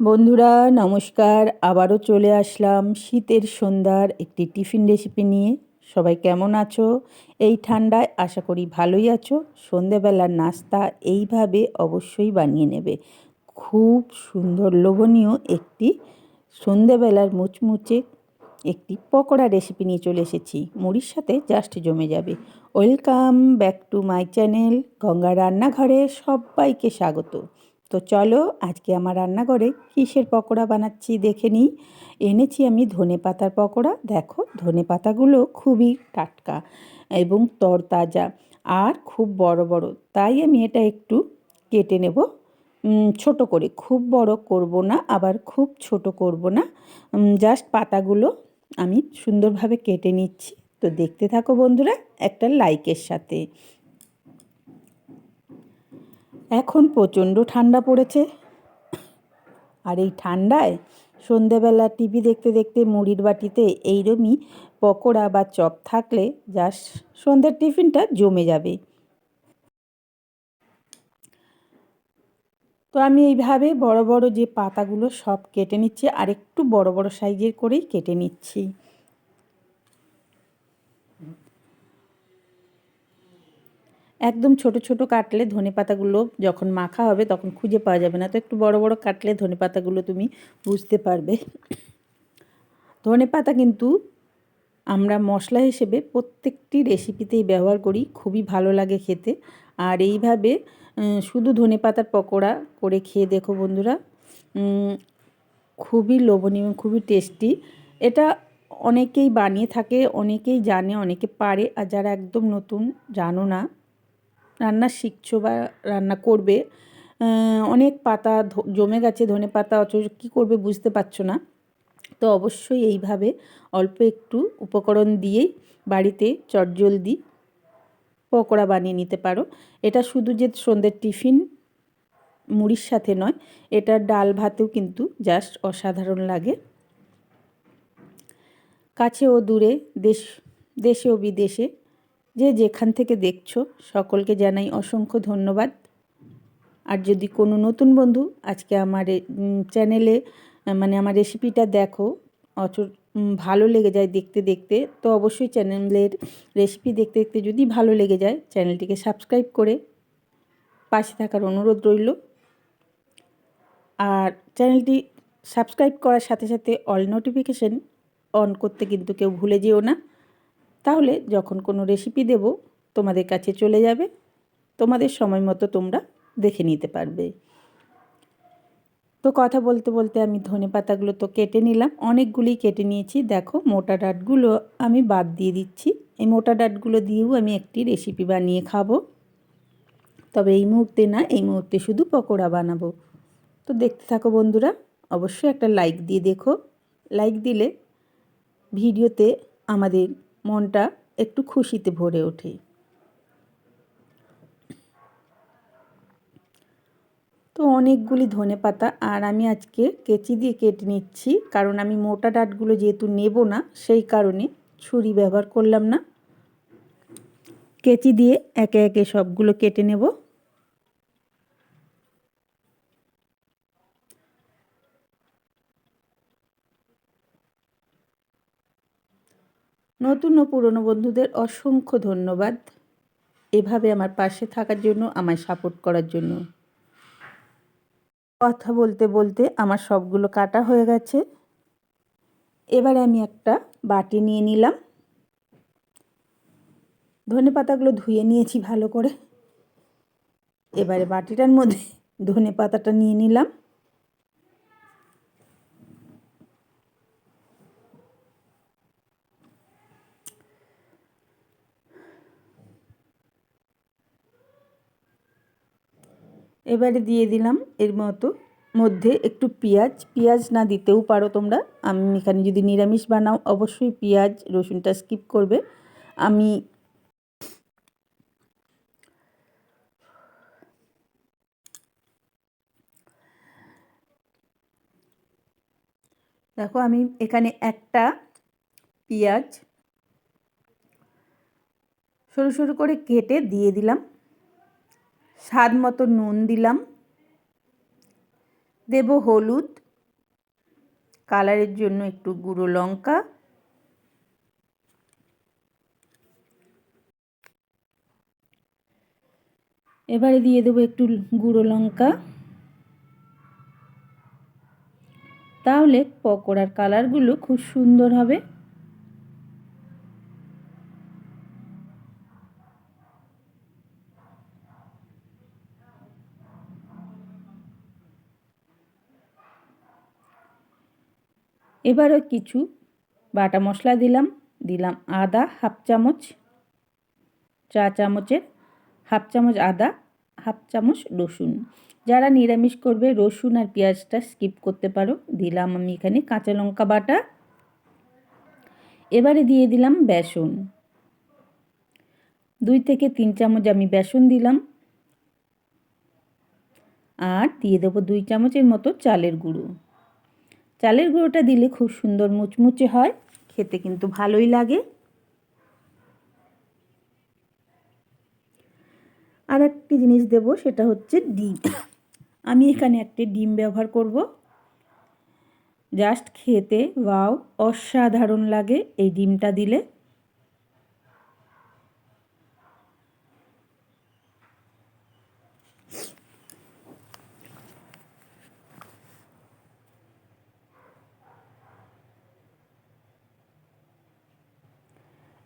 বন্ধুরা, নমস্কার। আবারও চলে আসলাম শীতের সন্ধ্যার একটি টিফিন রেসিপি নিয়ে। সবাই কেমন আছো? এই ঠান্ডায় আশা করি ভালোই আছো। সন্ধেবেলার নাস্তা এইভাবে অবশ্যই বানিয়ে নেবে। খুব সুন্দর লোভনীয় একটি সন্ধেবেলার মুচমুচে একটি পকোড়া রেসিপি নিয়ে চলে এসেছি। মুড়ির সাথে জাস্ট জমে যাবে। Welcome back to my channel Ganga রান্নাঘরে সবাইকে স্বাগত। তো চলো আজকে আমার রান্নাঘরে কিসের পকোড়া বানাচ্ছি দেখে নিই। এনেছি আমি ধনে পাতার পকোড়া। দেখো, ধনে পাতাগুলো খুবই টাটকা এবং তরতাজা আর খুব বড় বড়। তাই আমি এটা একটু কেটে নেব। ছোট করে। খুব বড় করব না, আবার খুব ছোট করব না। জাস্ট পাতাগুলো আমি সুন্দরভাবে কেটে নিচ্ছি। তো দেখতে থাকো বন্ধুরা, একটা লাইকের সাথে। এখন প্রচণ্ড ঠান্ডা পড়েছে। আর এই ঠান্ডায় সন্ধেবেলা টিভি দেখতে দেখতে মুড়ির বাটিতে এইরমই পকোড়া বা চপ থাকলে জাস্ট সন্ধ্যের টিফিনটা জমে যাবে। তো আমি এইভাবে বড় বড় যে পাতাগুলো সব কেটে নিচ্ছি আর একটু বড় বড় সাইজের করেই কেটে নিচ্ছি। একদম ছোট ছোট কাটলে ধনে পাতাগুলো যখন মাখা হবে তখন খুঁজে পাওয়া যাবে না। তো একটু বড় বড় কাটলে ধনে পাতাগুলো তুমি বুঝতে পারবে। ধনে পাতা কিন্তু আমরা মশলা হিসেবে প্রত্যেকটি রেসিপিতেই ব্যবহার করি, খুবই ভালো লাগে খেতে। আর এইভাবে শুধু ধনে পাতার পকোড়া করে খেয়ে দেখো বন্ধুরা খুবই লোভনীয় খুবই টেস্টি। এটা অনেকেই বানিয়ে থাকে, অনেকেই জানে, অনেকে পারে। আর যারা একদম নতুন, জানো না রান্না শিখছো বা রান্না করবে অনেক পাতা জমে গেছে, ধনে পাতা অথচ কী করবে বুঝতে পারছ না। তো অবশ্যই এইভাবে অল্প একটু উপকরণ দিয়েই বাড়িতে চটজলদি পকোড়া বানিয়ে নিতে পারো। এটা শুধু যে সন্ধ্যের টিফিন মুড়ির সাথে নয়, এটা ডাল ভাতেও কিন্তু জাস্ট অসাধারণ লাগে। কাছে ও দূরে দেশ, দেশে ও বিদেশে যে যেখান থেকে দেখছ, সকলকে জানাই অসংখ্য ধন্যবাদ। আর যদি কোনো নতুন বন্ধু আজকে আমার চ্যানেলে মানে আমার রেসিপিটা দেখো অচ ভালো লেগে যায় দেখতে দেখতে, তো অবশ্যই চ্যানেলের রেসিপি দেখতে দেখতে যদি ভালো লেগে যায়, চ্যানেলটিকে সাবস্ক্রাইব করে পাশে থাকার অনুরোধ রইল। আর চ্যানেলটি সাবস্ক্রাইব করার সাথে সাথে অল নোটিফিকেশান অন করতে কিন্তু কেউ ভুলে যেও না। তাহলে যখন কোনো রেসিপি দেব, তোমাদের কাছে চলে যাবে। তোমাদের সময় মতো তোমরা দেখে নিতে পারবে। তো কথা বলতে বলতে আমি ধনে পাতাগুলো তো কেটে নিলাম। অনেকগুলি কেটে নিয়েছি। দেখো, মোটা ডাটগুলো আমি বাদ দিয়ে দিচ্ছি। এই মোটা ডাটগুলো দিয়েও আমি একটি রেসিপি বানিয়ে খাব। তবে এই মুহূর্তে না, এই মুহূর্তে শুধু পকোড়া বানাবো। তো দেখতে থাকো বন্ধুরা, অবশ্যই একটা লাইক দিয়ে দেখো। লাইক দিলে ভিডিওতে আমাদের মনটা একটু খুশিতে ভরে ওঠে। তো অনেকগুলি ধনে পাতা আর আমি আজকে কেচি দিয়ে কেটে নিচ্ছি, কারণ আমি মোটা ডাটগুলো যেহেতু নেব না, সেই কারণে ছুরি ব্যবহার করলাম না। কেচি দিয়ে একে একে সবগুলো কেটে নেব। নতুন ও পুরনো বন্ধুদের অসংখ্য ধন্যবাদ এভাবে আমার পাশে থাকার জন্য, আমায় সাপোর্ট করার জন্য। কথা বলতে বলতে আমার সবগুলো কাটা হয়ে গেছে। এবারে আমি একটা বাটি নিয়ে নিলাম। ধনে পাতাগুলো ধুয়ে নিয়েছি ভালো করে। এবারে বাটিটার মধ্যে ধনে পাতাটা নিয়ে নিলাম। এবারে দিয়ে দিলাম এর মতো, মধ্যে একটু পেঁয়াজ। পেঁয়াজ না দিতেও পারো তোমরা। আমি এখানে যদি নিরামিষ বানাও, অবশ্যই পেঁয়াজ, রসুনটা স্কিপ করবে। আমি দেখো, আমি এখানে একটা পেঁয়াজ সরু সরু করে কেটে দিয়ে দিলাম। স্বাদ মতো নুন দিলাম। দেব হলুদ, কালারের জন্য একটু গুঁড়ো লঙ্কা। এবারে দিয়ে দেবো একটু গুঁড়ো লঙ্কা। তাহলে পকোড়ার কালারগুলো খুব সুন্দর হবে। এবারে কিছু বাটা মশলা দিলাম দিলাম আদা হাফ চামচ, চা চামচের হাফ চামচ আদা, হাফ চামচ রসুন। যারা নিরামিষ করবে, রসুন আর পেঁয়াজটা স্কিপ করতে পারো। দিলাম আমি এখানে কাঁচা লঙ্কা বাটা। এবারে দিয়ে দিলাম বেসন। দুই থেকে তিন চামচ আমি বেসন দিলাম। আর দিয়ে দেবো দুই চামচের মতো চালের গুঁড়ো। চালের গুঁড়োটা দিলে খুব সুন্দর মুচমুচে হয়, খেতে কিন্তু ভালোই লাগে। আর একটি জিনিস দেব, সেটা হচ্ছে ডিম। আমি এখানে একটি ডিম ব্যবহার করব। জাস্ট খেতে, ওয়াও, অসাধারণ লাগে এই ডিমটা দিলে।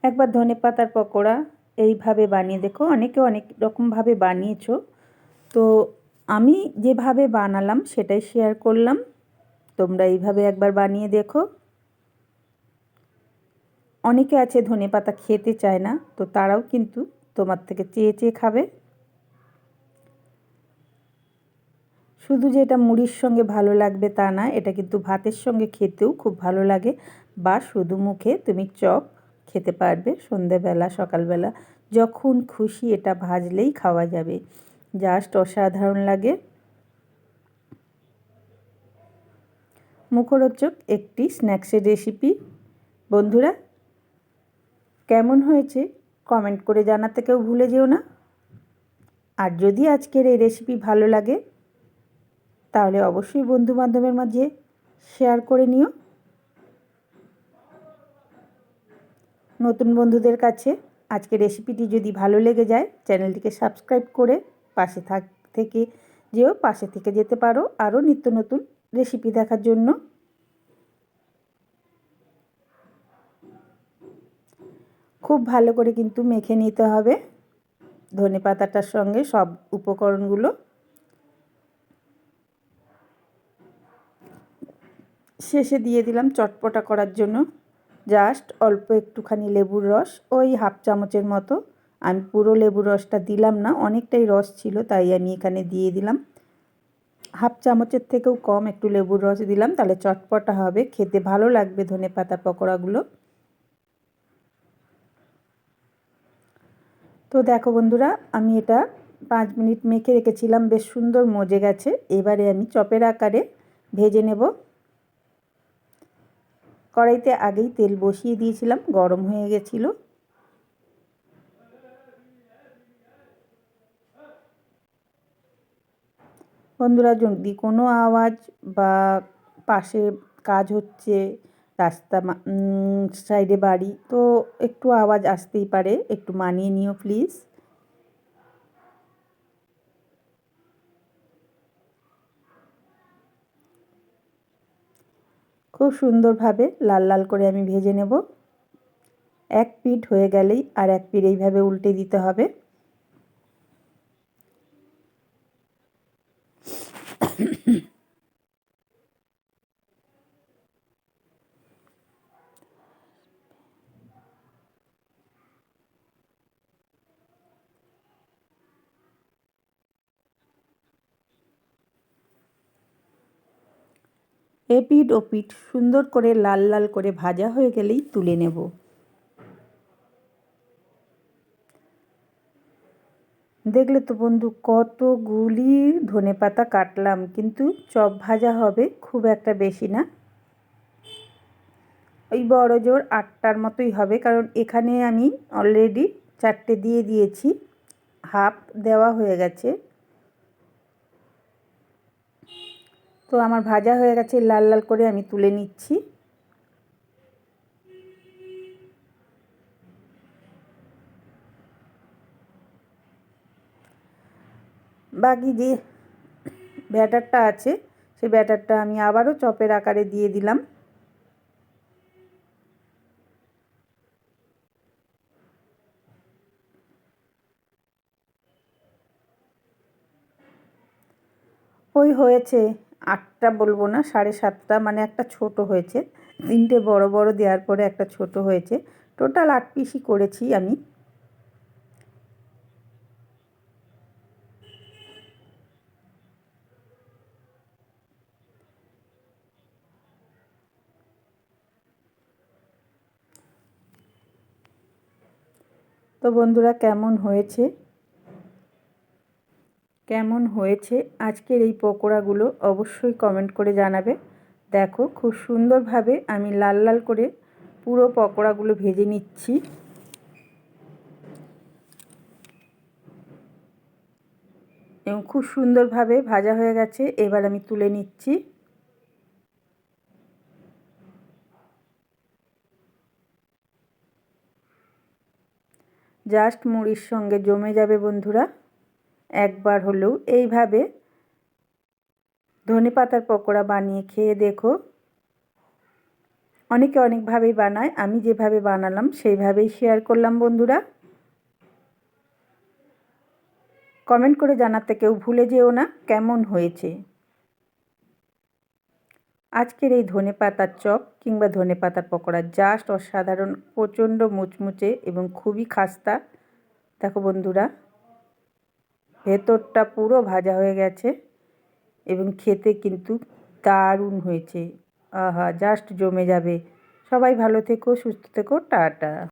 একবার ধনে পাতার পকোড়া এইভাবে বানিয়ে দেখো। অনেকে অনেক রকমভাবে বানিয়েছো। তো আমি যেভাবে বানালাম সেটাই শেয়ার করলাম। তোমরা এইভাবে একবার বানিয়ে দেখো। অনেকে আছে ধনে পাতা খেতে চায় না, তো তারাও কিন্তু তোমার থেকে চেয়ে চেয়ে খাবে। শুধু যে এটা মুড়ির সঙ্গে ভালো লাগবে তা না, এটা কিন্তু ভাতের সঙ্গে খেতেও খুব ভালো লাগে বা শুধু মুখে তুমি চপ খেতে পারবে সন্ধেবেলা, সকালবেলা। যখন খুশি এটা ভাজলেই খাওয়া যাবে। জাস্ট অসাধারণ লাগে। মুখরোচক একটি স্ন্যাক্সের রেসিপি বন্ধুরা, কেমন হয়েছে? কমেন্ট করে জানাতে কেউ ভুলে যেও না। আর যদি আজকের এই রেসিপি ভালো লাগে, তাহলে অবশ্যই বন্ধুবান্ধবের মাঝে শেয়ার করে নিও। নতুন বন্ধুদের কাছে আজকে রেসিপিটি যদি ভালো লেগে যায়, চ্যানেলটিকে সাবস্ক্রাইব করে পাশে থাক থেকে যেও, পাশে থেকে যেতে পারো আরও নিত্য নতুন রেসিপি দেখার জন্য। খুব ভালো করে কিন্তু মেখে নিতে হবে। ধনে পাতাটার সঙ্গে সব উপকরণগুলো। শেষে দিয়ে দিলাম চটপটা করার জন্য। জাস্ট অল্প একটুখানি লেবুর রস, ওই হাফ চামচের মতো। আমি পুরো লেবুর রসটা দিলাম না, অনেকটাই রস ছিল, তাই আমি এখানে দিয়ে দিলাম। হাফ চামচের থেকেও কম একটু লেবুর রস দিলাম, তাহলে চটপটা হবে, খেতে ভালো লাগবে ধনে পাতা পকোড়াগুলো। তো দেখো বন্ধুরা, আমি এটা পাঁচ মিনিট মেখে রেখেছিলাম, বেশ সুন্দর মজে গেছে। এবারে আমি চপের আকারে ভেজে নেব। কড়াইতে আগেই তেল বসিয়ে দিয়েছিলাম, গরম হয়ে গেছিল। বন্ধুরা, যদি কোনো আওয়াজ বা পাশে কাজ হচ্ছে, রাস্তা সাইডে বাড়ি, তো একটু আওয়াজ আসতেই পারে, একটু মানিয়ে নিও প্লিজ। খুব সুন্দরভাবে লাল লাল করে আমি ভেজে নেব। এক পিঠ হয়ে গেলেই আর এক পিঠ এইভাবে উল্টে দিতে হবে। এপিঠ ও পিঠ সুন্দর করে লাল লাল করে ভাজা হয়ে গেলেই তুলে নেব। দেখলে তো বন্ধু কতগুলি ধনে পাতা কাটলাম, কিন্তু চপ ভাজা হবে খুব একটা বেশি না। ওই বড় জোর আটটার মতোই হবে, কারণ এখানে আমি অলরেডি চারটে দিয়ে দিয়েছি হাফ দেওয়া হয়ে গেছে। তো আমার ভাজা হয়ে গেছে লাল লাল করে আমি তুলে নিচ্ছি। বাকি যে ব্যাটারটা আছে, সেই ব্যাটারটা আমি আবারও চপের আকারে দিয়ে দিলাম। ওই হয়েছে। আটটা বলব না, সাড়ে সাতটা মানে একটা ছোট হয়েছে। তিনটে বড় বড় দেওয়ার পরে একটা ছোট হয়েছে। টোটাল আট পিসই করেছি আমি। তো বন্ধুরা, কেমন হয়েছে? কেমন হয়েছে আজকের এই পকোড়াগুলো অবশ্যই কমেন্ট করে জানাবে। দেখো খুব সুন্দরভাবে আমি লাল লাল করে পুরো পকোড়াগুলো ভেজে নিচ্ছি। এবং খুব সুন্দরভাবে ভাজা হয়ে গেছে, এবার আমি তুলে নিচ্ছি। জাস্ট মুড়ির সঙ্গে জমে যাবে বন্ধুরা। একবার হলেও এইভাবে ধনে পাতার পকোড়া বানিয়ে খেয়ে দেখো। অনেকে অনেকভাবেই বানায়, আমি যেভাবে বানালাম সেইভাবেই শেয়ার করলাম বন্ধুরা। কমেন্ট করে জানাতে কেউ ভুলে যেও না, কেমন হয়েছে? আজকের এই ধনে পাতার চপ কিংবা ধনে পাতার পকোড়া জাস্ট অসাধারণ, প্রচণ্ড মুচমুচে এবং খুবই খাস্তা। দেখো বন্ধুরা। ভেতরটা পুরো ভাজা হয়ে গেছে এবং খেতে কিন্তু দারুণ হয়েছে। আহা জাস্ট জমে যাবে। সবাই ভালো থেকো, সুস্থ থেকো, টাটা।